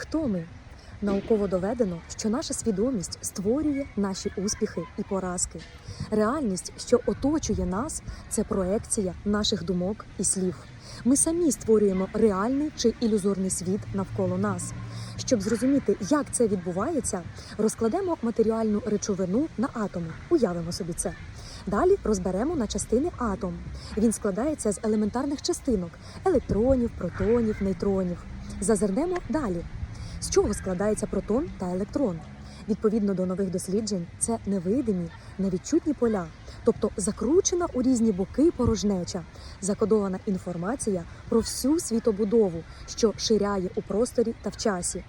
Хто ми? Науково доведено, що наша свідомість створює наші успіхи і поразки. Реальність, що оточує нас, це проекція наших думок і слів. Ми самі створюємо реальний чи ілюзорний світ навколо нас. Щоб зрозуміти, як це відбувається, розкладемо матеріальну речовину на атоми. Уявимо собі це. Далі розберемо на частини атом. Він складається з елементарних частинок електронів, протонів, нейтронів. Зазирнемо далі. З чого складається протон та електрон? Відповідно до нових досліджень, це невидимі, невідчутні поля, тобто закручена у різні боки порожнеча, закодована інформація про всю світобудову, що ширяє у просторі та в часі.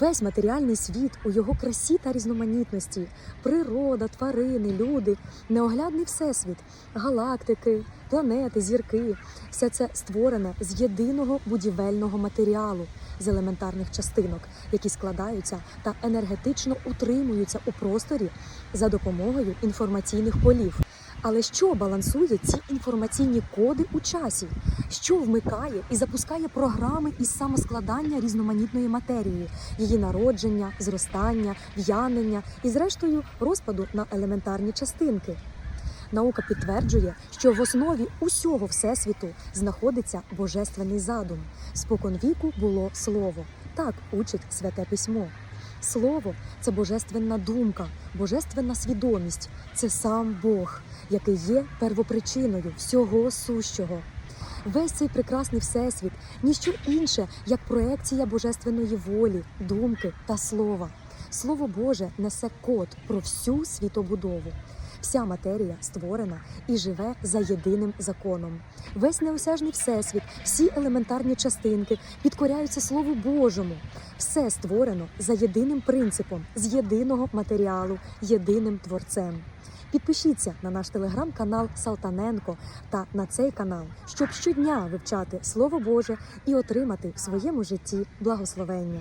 Весь матеріальний світ у його красі та різноманітності, природа, тварини, люди, неоглядний всесвіт, галактики, планети, зірки все це створене з єдиного будівельного матеріалу, з елементарних частинок, які складаються та енергетично утримуються у просторі за допомогою інформаційних полів. Але що балансує ці інформаційні коди у часі? Що вмикає і запускає програми із самоскладання різноманітної матерії, її народження, зростання, в'янення і, зрештою, розпаду на елементарні частинки? Наука підтверджує, що в основі усього всесвіту знаходиться божественний задум. Спокон віку було слово. Так учить святе письмо. Слово це божественна думка, божественна свідомість, це сам Бог, який є первопричиною всього сущого. Весь цей прекрасний всесвіт ніщо інше, як проекція божественної волі, думки та слова. Слово Боже несе код про всю світобудову. Вся матерія створена і живе за єдиним законом. Весь неосяжний всесвіт, всі елементарні частинки підкоряються Слову Божому. Все створено за єдиним принципом, з єдиного матеріалу, єдиним творцем. Підпишіться на наш телеграм-канал Салтаненко та на цей канал, щоб щодня вивчати Слово Боже і отримати в своєму житті благословення.